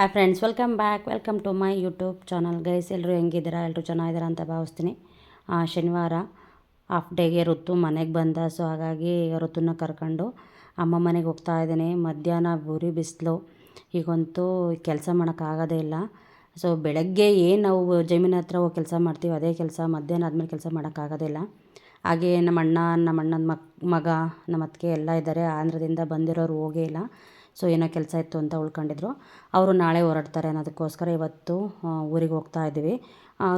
Hi friends welcome back welcome to my YouTube channel guys ಎಲ್ಲರೂ ಹೆಂಗಿದ್ದೀರಾ? ಎಲ್ಲರೂ ಚೆನ್ನಾಗಿದ್ದೀರಾ ಅಂತ ಭಾವಿಸ್ತೀನಿ. ಶನಿವಾರ ಹಾಫ್ ಡೇಗೆ ಋತು ಮನೆಗೆ ಬಂದ. ಸೊ ಹಾಗಾಗಿ ಋತುನ ಕರ್ಕೊಂಡು ಅಮ್ಮ ಮನೆಗೆ ಹೋಗ್ತಾ ಇದ್ದೀನಿ. ಮಧ್ಯಾಹ್ನ ಬೂರಿ ಬಿಸಿಲು. ಈಗಂತೂ ಕೆಲಸ ಮಾಡೋಕ್ಕಾಗೋದೇ ಇಲ್ಲ. ಸೊ ಬೆಳಗ್ಗೆ ಏನು ನಾವು ಜಮೀನ ಹತ್ರ ಹೋಗಿ ಕೆಲಸ ಮಾಡ್ತೀವಿ ಅದೇ ಕೆಲಸ. ಮಧ್ಯಾಹ್ನ ಆದಮೇಲೆ ಕೆಲಸ ಮಾಡೋಕ್ಕಾಗೋದಿಲ್ಲ ಹಾಗೆ ನಮ್ಮ ಅಣ್ಣ, ನಮ್ಮ ಅಣ್ಣನ ಮಗ, ನಮ್ಮ ಅತ್ತಿಗೆ ಎಲ್ಲ ಇದ್ದಾರೆ. ಆಂಧ್ರದಿಂದ ಬಂದಿರೋರು ಹೋಗೇ ಇಲ್ಲ. ಸೊ ಏನೋ ಕೆಲಸ ಇತ್ತು ಅಂತ ಉಳ್ಕೊಂಡಿದ್ರು. ಅವರು ನಾಳೆ ಹೊರಡ್ತಾರೆ ಅನ್ನೋದಕ್ಕೋಸ್ಕರ ಇವತ್ತು ಊರಿಗೆ ಹೋಗ್ತಾ ಇದ್ದೀವಿ.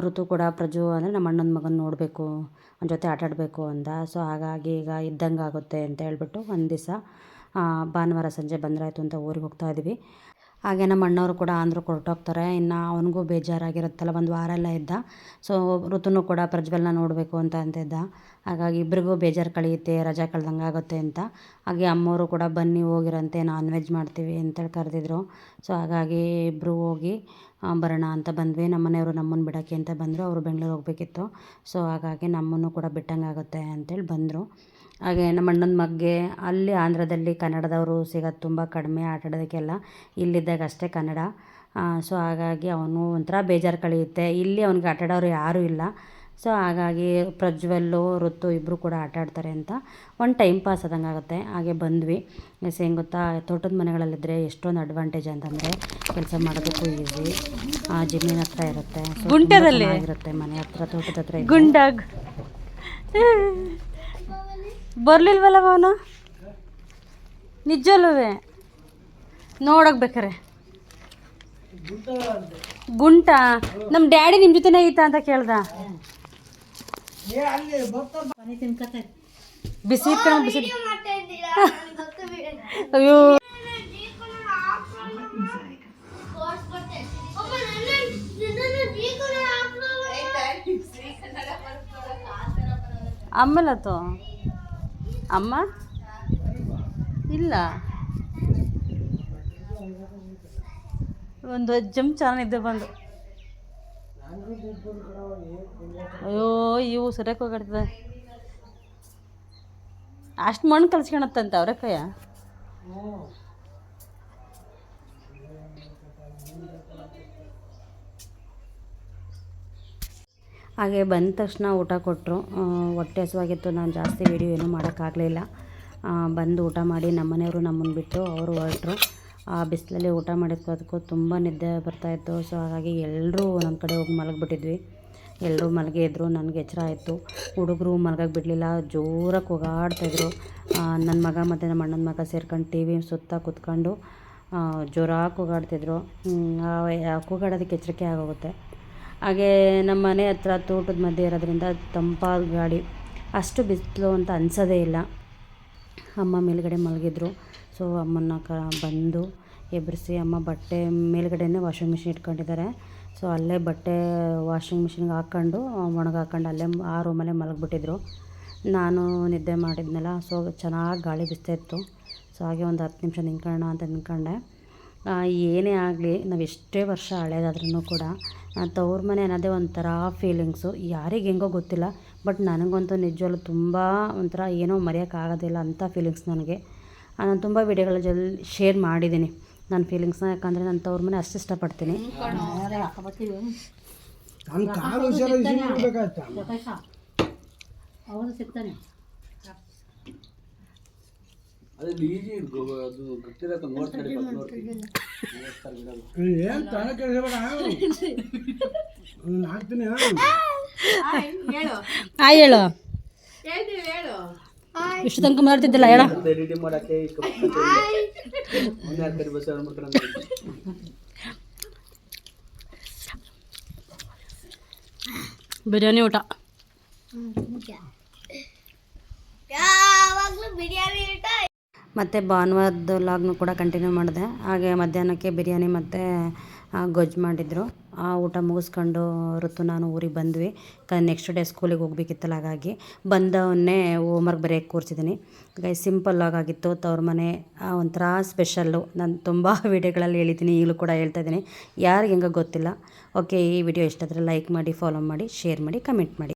ಋತು ಕೂಡ ಪ್ರಜು ಅಂದರೆ ನಮ್ಮ ಅಣ್ಣನ ಮಗನ ನೋಡಬೇಕು, ಅವನ ಜೊತೆ ಆಟಾಡಬೇಕು ಅಂದ. ಸೊ ಹಾಗಾಗಿ ಈಗ ಇದ್ದಂಗೆ ಆಗುತ್ತೆ ಅಂತ ಹೇಳ್ಬಿಟ್ಟು ಒಂದು ದಿವಸ ಭಾನುವಾರ ಸಂಜೆ ಬಂದರಾಯಿತು ಅಂತ ಊರಿಗೆ ಹೋಗ್ತಾ ಇದ್ದೀವಿ. ಹಾಗೆ ನಮ್ಮ ಅಣ್ಣವರು ಕೂಡ ಅಂದರು ಹೊರಟೋಗ್ತಾರೆ ಇನ್ನು ಅವನಿಗೂ ಬೇಜಾರಾಗಿರುತ್ತಲ್ಲ, ಒಂದು ವಾರ ಎಲ್ಲ ಇದ್ದ. ಸೊ ಋತುನೂ ಕೂಡ ಪ್ರಜ್ವಲ್ನ ನೋಡಬೇಕು ಅಂತ ಅಂತಿದ್ದ. ಹಾಗಾಗಿ ಇಬ್ರಿಗೂ ಬೇಜಾರು ಕಳೆಯುತ್ತೆ, ರಜಾ ಕಳ್ದಂಗೆ ಆಗುತ್ತೆ ಅಂತ. ಹಾಗೆ ಅಮ್ಮವರು ಕೂಡ ಬನ್ನಿ, ಹೋಗಿರಂತೆ ನಾನ್ ವೆಜ್ ಮಾಡ್ತೀವಿ ಅಂತೇಳಿ ಕರೆದಿದ್ರು. ಸೊ ಹಾಗಾಗಿ ಇಬ್ಬರು ಹೋಗಿ ಬರೋಣ ಅಂತ ಬಂದ್ವಿ. ನಮ್ಮ ಮನೆಯವರು ನಮ್ಮನ್ನು ಬಿಡೋಕ್ಕೆ ಅಂತ ಬಂದರು. ಅವರು ಬೆಂಗಳೂರು ಹೋಗಬೇಕಿತ್ತು. ಸೊ ಹಾಗಾಗಿ ನಮ್ಮನ್ನು ಕೂಡ ಬಿಟ್ಟಂಗೆ ಆಗುತ್ತೆ ಅಂತೇಳಿ ಬಂದರು. ಹಾಗೆ ನಮ್ಮ ಅಣ್ಣನ ಮಗ್ಗೆ ಅಲ್ಲಿ ಆಂಧ್ರದಲ್ಲಿ ಕನ್ನಡದವರು ಸಿಗೋದು ತುಂಬ ಕಡಿಮೆ ಆಟಾಡೋದಕ್ಕೆಲ್ಲ ಇಲ್ಲಿದ್ದಾಗ ಅಷ್ಟೇ ಕನ್ನಡ. ಸೊ ಹಾಗಾಗಿ ಅವನು ಒಂಥರ ಬೇಜಾರು ಕಳೆಯುತ್ತೆ. ಇಲ್ಲಿ ಅವ್ನಿಗೆ ಆಟಾಡೋರು ಯಾರೂ ಇಲ್ಲ. ಸೊ ಹಾಗಾಗಿ ಪ್ರಜ್ವಲ್ಲು ಋತು ಇಬ್ಬರು ಕೂಡ ಆಟ ಆಡ್ತಾರೆ ಅಂತ ಒಂದು ಟೈಮ್ ಪಾಸ್ ಆದಂಗೆ ಆಗುತ್ತೆ. ಹಾಗೆ ಬಂದ್ವಿ. ಹೆಂಗೆ ಗೊತ್ತಾ? ತೋಟದ ಮನೆಗಳಲ್ಲಿದ್ದರೆ ಎಷ್ಟೊಂದು ಅಡ್ವಾಂಟೇಜ್ ಅಂತಂದರೆ ಕೆಲಸ ಮಾಡೋದಕ್ಕೂ ಈಸಿ ಜಮೀನ್ ಹತ್ರ ಇರುತ್ತೆ. ಗುಂಟದಲ್ಲಿ? ಮನೆ ಹತ್ರ ತೋಟದ ಹತ್ರ. ಗುಂಡಾಗ್. ಬರ್ಲಿಲ್ವಲ್ಲ ಅವನು ನಿಜಲ್ಲವೇ? ನೋಡಕ್ ಬೇಕಾರೆ. ಗುಂಟ? ನಮ್ಮ ಡ್ಯಾಡಿ ನಿಮ್ಮ ಜೊತೆನೇ ಐತ ಅಂತ ಕೇಳ್ದ. ಬಿಸಿ ಬಿಸಿ ಅಯ್ಯೋ. ಅಮ್ಮಲತ್ತು? ಅಮ್ಮ? ಇಲ್ಲ. ಒಂದು ಜಮ್ ಚಾನಲ್ ಇದ್ದೆ ಬಂದು. ಅಯ್ಯೋ, ಇವು ಸರಿಯಾಗಿ ಹೋಗಾಡ್ತದೆ ಅಷ್ಟು ಮಣ್ಣು ಕಲ್ಸ್ಕೊಳತ್ತಂತೆ ಅವ್ರೆಕಾಯ ಹಾಗೆ ಬಂದ ತಕ್ಷಣ ಊಟ ಕೊಟ್ಟರು. ಹೊಟ್ಟೆ ಹಸುವಾಗಿತ್ತು. ನಾನು ಜಾಸ್ತಿ ವೀಡಿಯೋ ಏನೂ ಮಾಡೋಕ್ಕಾಗಲಿಲ್ಲ. ಬಂದು ಊಟ ಮಾಡಿ ನಮ್ಮನೆಯವರು ನಮ್ಮನ್ನು ಬಿಟ್ಟು ಅವರು ಹೊರಟರು. ಆ, ಬಿಸಿಲಲ್ಲಿ ಊಟ ಮಾಡಿದ್ಕೋದಕ್ಕೂ ತುಂಬ ನಿದ್ದೆ ಬರ್ತಾಯಿತ್ತು ಸೊ ಹಾಗಾಗಿ ಎಲ್ಲರೂ ನನ್ನ ಕಡೆ ಹೋಗಿ ಮಲಗಿಬಿಟ್ಟಿದ್ವಿ. ಎಲ್ಲರೂ ಮಲಗೇ ಇದ್ದರು ನನಗೆ ಎಚ್ಚರ ಆಯಿತು. ಹುಡುಗರು ಮಲಗಕ್ಕೆ ಬಿಡಲಿಲ್ಲ. ಜೋರಾಗಿ ಹೋಗಾಡ್ತಾಯಿದ್ರು ನನ್ನ ಮಗ ಮತ್ತು ನಮ್ಮ ಅಣ್ಣನ ಮಗ ಸೇರ್ಕೊಂಡು ಟಿ ವಿ ಸುತ್ತ ಕೂತ್ಕೊಂಡು ಜೋರಾಗಿ ಕೂಗಾಡ್ತಿದ್ರು. ಕೂಗಾಡೋದಕ್ಕೆ ಎಚ್ಚರಿಕೆ ಆಗೋಗುತ್ತೆ. ಹಾಗೆ ನಮ್ಮ ಮನೆ ಹತ್ರ ತೋಟದ ಮಧ್ಯೆ ಇರೋದ್ರಿಂದ ತಂಪಾದ ಗಾಳಿ, ಅಷ್ಟು ಬಿಸಿಲು ಅಂತ ಅನಿಸೋದೇ ಇಲ್ಲ. ಅಮ್ಮ ಮೇಲುಗಡೆ ಮಲಗಿದ್ರು. ಸೊ ಅಮ್ಮನ ಕ ಬಂದು ಎಬ್ಬರಿಸಿ ಅಮ್ಮ ಬಟ್ಟೆ ಮೇಲುಗಡೆನೇ ವಾಷಿಂಗ್ ಮಿಷಿನ್ ಇಟ್ಕೊಂಡಿದ್ದಾರೆ. ಸೊ ಅಲ್ಲೇ ಬಟ್ಟೆ ವಾಷಿಂಗ್ ಮಿಷಿನ್ಗೆ ಹಾಕ್ಕೊಂಡು ಒಣಗಾಕೊಂಡು ಅಲ್ಲೇ ಆ ರೂಮಲ್ಲೇ ಮಲಗಿಬಿಟ್ಟಿದ್ರು. ನಾನು ನಿದ್ದೆ ಮಾಡಿದ್ನಲ್ಲ ಸೊ ಚೆನ್ನಾಗಿ ಗಾಳಿ ಬಿಸ್ತಾ ಇತ್ತು. ಸೊ ಹಾಗೆ ಒಂದು ಹತ್ತು ನಿಮಿಷ ನಿಂತ್ಕೊಳ್ಳೋಣ ಅಂತ ನಿಂತ್ಕೊಂಡೆ. ಏನೇ ಆಗಲಿ ನಾವು ಎಷ್ಟೇ ವರ್ಷ ಹಳೇದಾದ್ರೂ ಕೂಡ ತವ್ರ ಮನೆ ಅನ್ನೋದೇ ಒಂಥರ ಫೀಲಿಂಗ್ಸು ಯಾರಿಗೆ ಹೆಂಗೋ ಗೊತ್ತಿಲ್ಲ ಬಟ್ ನನಗಂತೂ ನಿಜವಲ್ಲೂ ತುಂಬ ಒಂಥರ ಏನೋ ಮರೆಯೋಕ್ಕಾಗೋದಿಲ್ಲ ಅಂಥ ಫೀಲಿಂಗ್ಸ್ ನನಗೆ. ನಾನು ತುಂಬ ವಿಡಿಯೋಗಳ ಜೊತೆ ಶೇರ್ ಮಾಡಿದ್ದೀನಿ ನನ್ನ ಫೀಲಿಂಗ್ಸ್ನ ಯಾಕಂದರೆ ನಾನು ತವ್ರ ಮನೆ ಅಷ್ಟು ಇಷ್ಟಪಡ್ತೀನಿ. ಕಾಲು ಹುಷಾರು ಇರ್ಬೇಕಾಯ್ತ ಏನ್ ಹಾಕ್ತೀನಿ ಹಾಯ್ ಹೇಳು. ಇಷ್ಟು ತನಕ ಮಾಡ್ತಿದ್ದಿಲ್ಲ ಹೇಳ. ಬಿರಿಯಾನಿ ಊಟ. ಮತ್ತು ಭಾನುವಾರದ ಲಾಗ್ನು ಕೂಡ ಕಂಟಿನ್ಯೂ ಮಾಡಿದೆ. ಹಾಗೆ ಮಧ್ಯಾಹ್ನಕ್ಕೆ ಬಿರಿಯಾನಿ ಮತ್ತು ಗೊಜ್ಜು ಮಾಡಿದರು. ಆ ಊಟ ಮುಗಿಸ್ಕೊಂಡು ಋತು ನಾನು ಊರಿಗೆ ಬಂದ್ವಿ. ಕ ನೆಕ್ಸ್ಟ್ ಡೇ ಸ್ಕೂಲಿಗೆ ಹೋಗ್ಬೇಕಿತ್ತಲ್ಲ, ಹಾಗಾಗಿ ಬಂದವನ್ನೇ ಹೋಮ್ವರ್ಕ್ ಬರೆಯೋಕ್ಕೆ ಕೂರಿಸಿದ್ದೀನಿ ಹಾಗಾಗಿ ಸಿಂಪಲ್ ಆಗಿತ್ತು ತವ್ರ ಮನೆ ಒಂಥರ ಸ್ಪೆಷಲ್ಲು ನಾನು ತುಂಬ ವೀಡಿಯೋಗಳಲ್ಲಿ ಹೇಳಿದ್ದೀನಿ ಈಗಲೂ ಕೂಡ ಹೇಳ್ತಾ ಇದ್ದೀನಿ ಯಾರಿಗೆ ಹೆಂಗೆ ಗೊತ್ತಿಲ್ಲ. ಓಕೆ ಈ ವಿಡಿಯೋ ಇಷ್ಟಾದರೆ ಲೈಕ್ ಮಾಡಿ ಫಾಲೋ ಮಾಡಿ ಶೇರ್ ಮಾಡಿ ಕಮೆಂಟ್ ಮಾಡಿ.